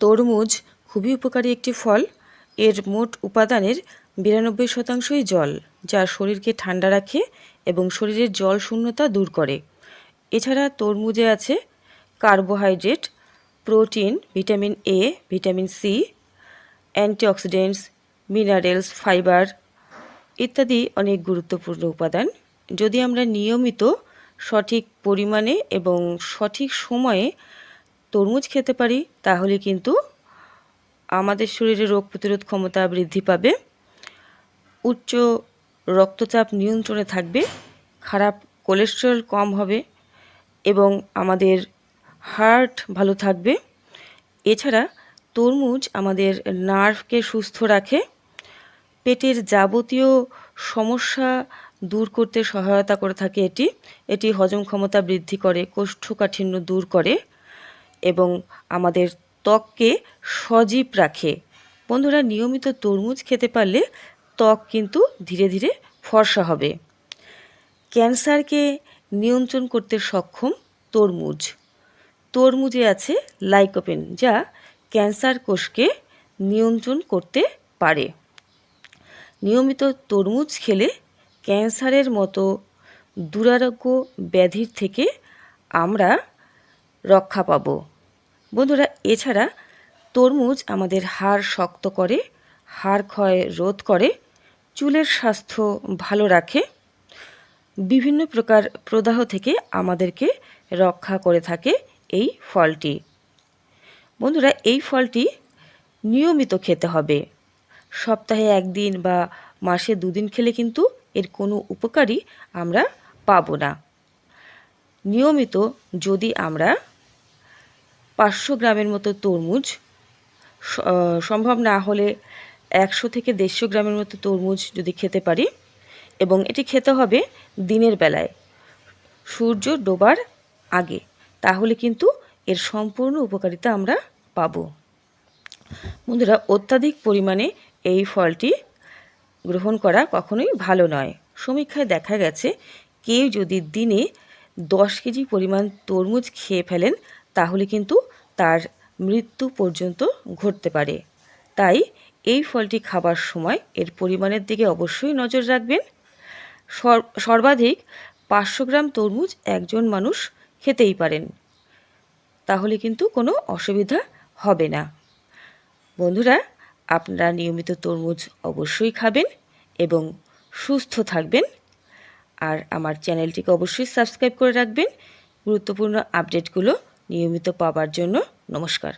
তরমুজ খুবই উপকারী একটি ফল। এর মোট উপাদানের বিরানব্বই শতাংশই জল, যা শরীরকে ঠান্ডা রাখে এবং শরীরের জল শূন্যতা দূর করে। এছাড়া তরমুজে আছে carbohydrate, protein, vitamin A vitamin C antioxidants, minerals, fibre ইত্যাদি অনেক গুরুত্বপূর্ণ উপাদান। যদি আমরা নিয়মিত সঠিক পরিমাণে এবং সঠিক সময়ে তরমুজ খেতে পারি, তাহলে কিন্তু আমাদের শরীরে রোগ প্রতিরোধ ক্ষমতা বৃদ্ধি পাবে। উচ্চ রক্তচাপ নিয়ন্ত্রণে থাকবে, খারাপ কোলেস্ট্রল কম হবে এবং আমাদের হার্ট ভালো থাকবে। এছাড়া তরমুজ আমাদের নার্ভকে সুস্থ রাখে, পেটের যাবতীয় সমস্যা দূর করতে সহায়তা করে থাকে এটি। এটি হজম ক্ষমতা বৃদ্ধি করে, কোষ্ঠকাঠিন্য দূর করে। এবং আমাদের ত্বককে সজীব রাখে। বন্ধুরা, নিয়মিত তরমুজ খেতে পারলে ত্বক কিন্তু ধীরে ধীরে ফর্সা হবে। ক্যান্সারকে নিয়ন্ত্রণ করতে সক্ষম তরমুজ। তরমুজে আছে লাইকোপেন, যা ক্যান্সার কোষকে নিয়ন্ত্রণ করতে পারে। নিয়মিত তরমুজ খেলে ক্যান্সারের মতো দুরারোগ্য ব্যাধির থেকে আমরা রক্ষা পাব। বন্ধুরা, এছাড়া তরমুজ আমাদের হাড় শক্ত করে, হাড় ক্ষয় রোধ করে, চুলের স্বাস্থ্য ভালো রাখে, বিভিন্ন প্রকার প্রদাহ থেকে আমাদেরকে রক্ষা করে থাকে এই ফলটি। বন্ধুরা, এই ফলটি নিয়মিত খেতে হবে। সপ্তাহে একদিন বা মাসে দুদিন খেলে কিন্তু এর কোনো উপকারই আমরা পাবো না। নিয়মিত যদি আমরা পাঁচশো গ্রামের মতো তরমুজ সম্ভব না হলে একশো থেকে দেড়শো গ্রামের মতো তরমুজ যদি খেতে পারি। এবং এটি খেতে হবে দিনের বেলায়, সূর্য ডোবার আগে। তাহলে কিন্তু এর সম্পূর্ণ উপকারিতা আমরা পাব। বন্ধুরা, অত্যাধিক পরিমাণে এই ফলটি গ্রহণ করা কখনোই ভালো নয়। সমীক্ষায় দেখা গেছে, কেউ যদি দিনে দশ কেজি পরিমাণ তরমুজ খেয়ে ফেলেন তাহলে কিন্তু তার মৃত্যু পর্যন্ত ঘটতে পারে। তাই এই ফলটি খাবার সময় এর পরিমাণের দিকে অবশ্যই নজর রাখবেন। সর্বাধিক পাঁচশো গ্রাম তরমুজ একজন মানুষ খেতেই পারেন। তাহলে কিন্তু কোনো অসুবিধা হবে না। বন্ধুরা, আপনারা নিয়মিত তরমুজ অবশ্যই খাবেন এবং সুস্থ থাকবেন। আর আমার চ্যানেলটিকে অবশ্যই সাবস্ক্রাইব করে রাখবেন। গুরুত্বপূর্ণ আপডেটগুলো নিয়মিত পাবার জন্য নমস্কার।